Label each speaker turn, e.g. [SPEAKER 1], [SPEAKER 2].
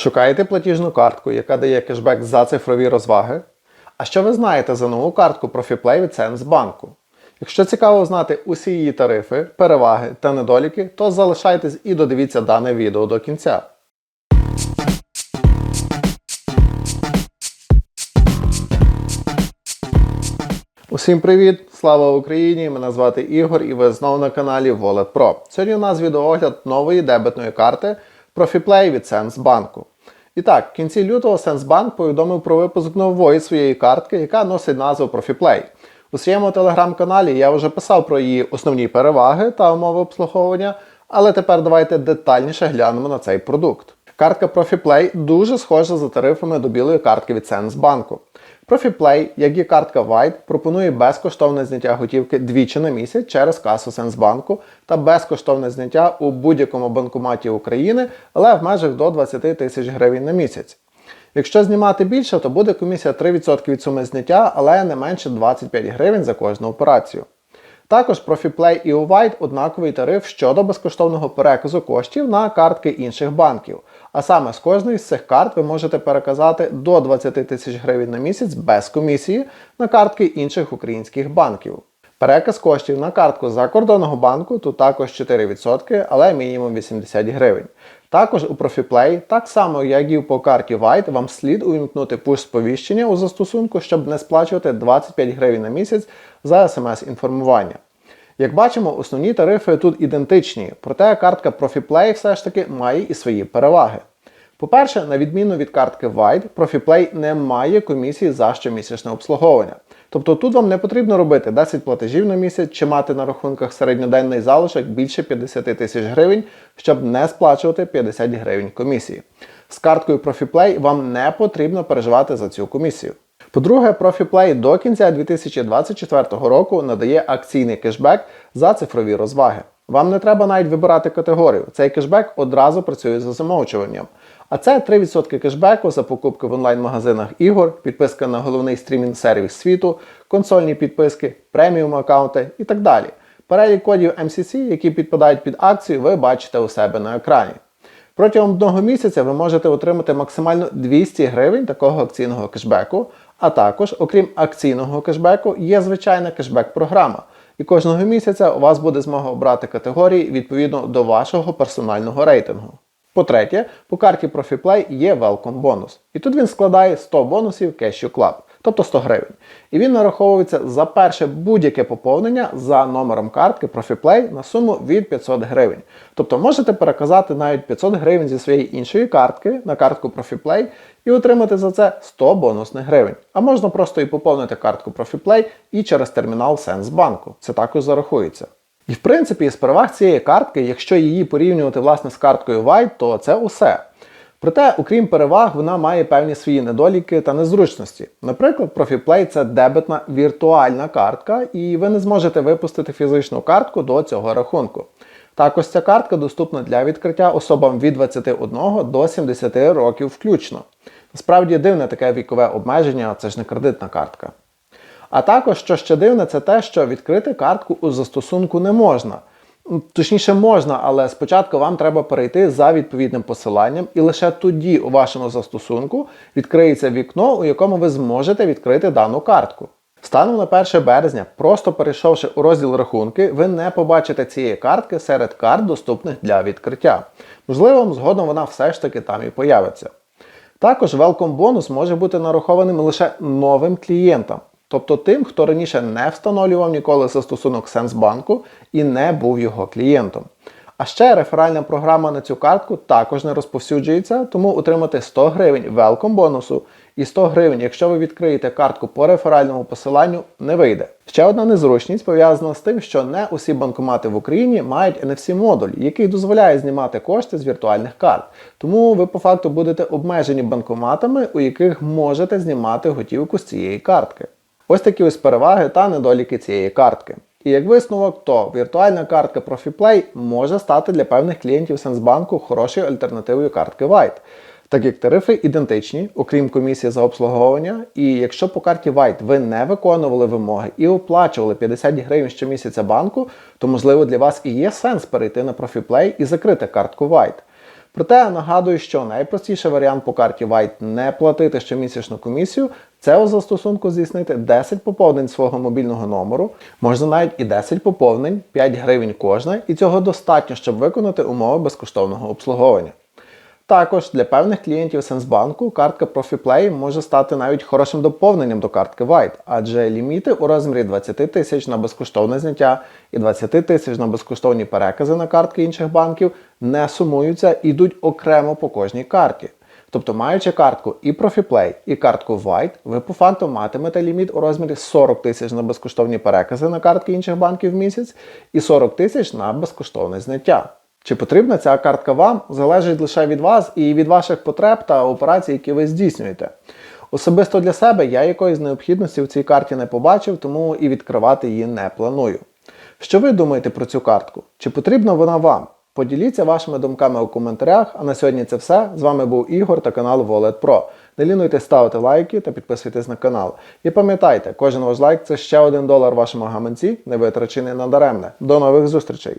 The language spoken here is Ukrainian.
[SPEAKER 1] Шукаєте платіжну картку, яка дає кешбек за цифрові розваги? А що ви знаєте за нову картку ProfiPlay від Сенсбанку? Якщо цікаво знати усі її тарифи, переваги та недоліки, то залишайтесь і додивіться дане відео до кінця. Усім привіт! Слава Україні! Мене звати Ігор і ви знову на каналі Wallet Pro. Сьогодні у нас відеоогляд нової дебетної карти ProfiPlay від Сенсбанку. І так, в кінці лютого Сенсбанк повідомив про випуск нової своєї картки, яка носить назву ProfiPlay. У своєму телеграм-каналі я вже писав про її основні переваги та умови обслуговування, але тепер давайте детальніше глянемо на цей продукт. Картка ProfiPlay дуже схожа за тарифами до білої картки від Сенсбанку. ProfiPlay, як і картка White, пропонує безкоштовне зняття готівки двічі на місяць через касу Сенсбанку та безкоштовне зняття у будь-якому банкоматі України, але в межах до 20 тисяч гривень на місяць. Якщо знімати більше, то буде комісія 3% від суми зняття, але не менше 25 гривень за кожну операцію. Також ProfiPlay і Увайт однаковий тариф щодо безкоштовного переказу коштів на картки інших банків. А саме з кожної з цих карт ви можете переказати до 20 тисяч гривень на місяць без комісії на картки інших українських банків. Переказ коштів на картку закордонного банку тут також 4%, але мінімум 80 гривень. Також у ProfiPlay, так само як і по карті White, вам слід увімкнути пуш-сповіщення у застосунку, щоб не сплачувати 25 гривень на місяць за смс-інформування. Як бачимо, основні тарифи тут ідентичні, проте картка ProfiPlay все ж таки має і свої переваги. По-перше, на відміну від картки White, ProfiPlay не має комісії за щомісячне обслуговування. Тобто тут вам не потрібно робити 10 платежів на місяць чи мати на рахунках середньоденний залишок більше 50 тисяч гривень, щоб не сплачувати 50 гривень комісії. З карткою ProfiPlay вам не потрібно переживати за цю комісію. По-друге, ProfiPlay до кінця 2024 року надає акційний кешбек за цифрові розваги. Вам не треба навіть вибирати категорію. Цей кешбек одразу працює за замовчуванням. А це 3% кешбеку за покупки в онлайн-магазинах ігор, підписка на головний стрімінг-сервіс світу, консольні підписки, преміум аккаунти і так далі. Перелік кодів MCC, які підпадають під акцію, ви бачите у себе на екрані. Протягом одного місяця ви можете отримати максимально 200 гривень такого акційного кешбеку, а також, окрім акційного кешбеку, є звичайна кешбек-програма. І кожного місяця у вас буде змога обрати категорії відповідно до вашого персонального рейтингу. По-третє, по карті ProfiPlay є Welcome бонус. І тут він складає 100 бонусів Cashew Club, тобто 100 гривень. І він нараховується за перше будь-яке поповнення за номером картки ProfiPlay на суму від 500 гривень. Тобто можете переказати навіть 500 гривень зі своєї іншої картки на картку ProfiPlay і отримати за це 100 бонусних гривень. А можна просто і поповнити картку ProfiPlay і через термінал Сенсбанку. Це також зарахується. І в принципі, з переваг цієї картки, якщо її порівнювати власне з карткою White, то це усе. Проте, окрім переваг, вона має певні свої недоліки та незручності. Наприклад, ProfiPlay це дебетна віртуальна картка, і ви не зможете випустити фізичну картку до цього рахунку. Також ця картка доступна для відкриття особам від 21 до 70 років включно. Насправді дивне таке вікове обмеження, це ж не кредитна картка. А також, що ще дивне, це те, що відкрити картку у застосунку не можна. Точніше, можна, але спочатку вам треба перейти за відповідним посиланням, і лише тоді у вашому застосунку відкриється вікно, у якому ви зможете відкрити дану картку. Станом на 1 березня, просто перейшовши у розділ рахунки, ви не побачите цієї картки серед карт, доступних для відкриття. Можливо, згодом вона все ж таки там і появиться. Також Welcome бонус може бути нарахованим лише новим клієнтам. Тобто тим, хто раніше не встановлював ніколи застосунок Сенсбанку і не був його клієнтом. А ще реферальна програма на цю картку також не розповсюджується, тому отримати 100 гривень велком бонусу і 100 гривень, якщо ви відкриєте картку по реферальному посиланню, не вийде. Ще одна незручність пов'язана з тим, що не усі банкомати в Україні мають NFC-модуль, який дозволяє знімати кошти з віртуальних карт. Тому ви по факту будете обмежені банкоматами, у яких можете знімати готівку з цієї картки. Ось такі ось переваги та недоліки цієї картки. І як висновок, то віртуальна картка ProfiPlay може стати для певних клієнтів Сенсбанку хорошою альтернативою картки White, так як тарифи ідентичні, окрім комісії за обслуговування. І якщо по карті White ви не виконували вимоги і оплачували 50 гривень щомісяця банку, то можливо для вас і є сенс перейти на ProfiPlay і закрити картку White. Проте нагадую, що найпростіший варіант по карті White не платити щомісячну комісію це у застосунку здійснити 10 поповнень свого мобільного номеру, можна навіть і 10 поповнень, 5 гривень кожна, і цього достатньо, щоб виконати умови безкоштовного обслуговування. Також для певних клієнтів Сенсбанку картка ProfiPlay може стати навіть хорошим доповненням до картки White, адже ліміти у розмірі 20 тисяч на безкоштовне зняття і 20 тисяч на безкоштовні перекази на картки інших банків не сумуються і йдуть окремо по кожній карті. Тобто, маючи картку і ProfiPlay, і картку White, ви по факту матимете ліміт у розмірі 40 тисяч на безкоштовні перекази на картки інших банків в місяць і 40 тисяч на безкоштовне зняття. Чи потрібна ця картка вам, залежить лише від вас і від ваших потреб та операцій, які ви здійснюєте. Особисто для себе я якоїсь необхідності в цій карті не побачив, тому і відкривати її не планую. Що ви думаєте про цю картку? Чи потрібна вона вам? Поділіться вашими думками у коментарях. А на сьогодні це все. З вами був Ігор та канал Wallet Pro. Не лінуйте ставити лайки та підписуйтесь на канал. І пам'ятайте, кожен ваш лайк це ще один долар вашому гаманці, не витрачений надаремне. До нових зустрічей!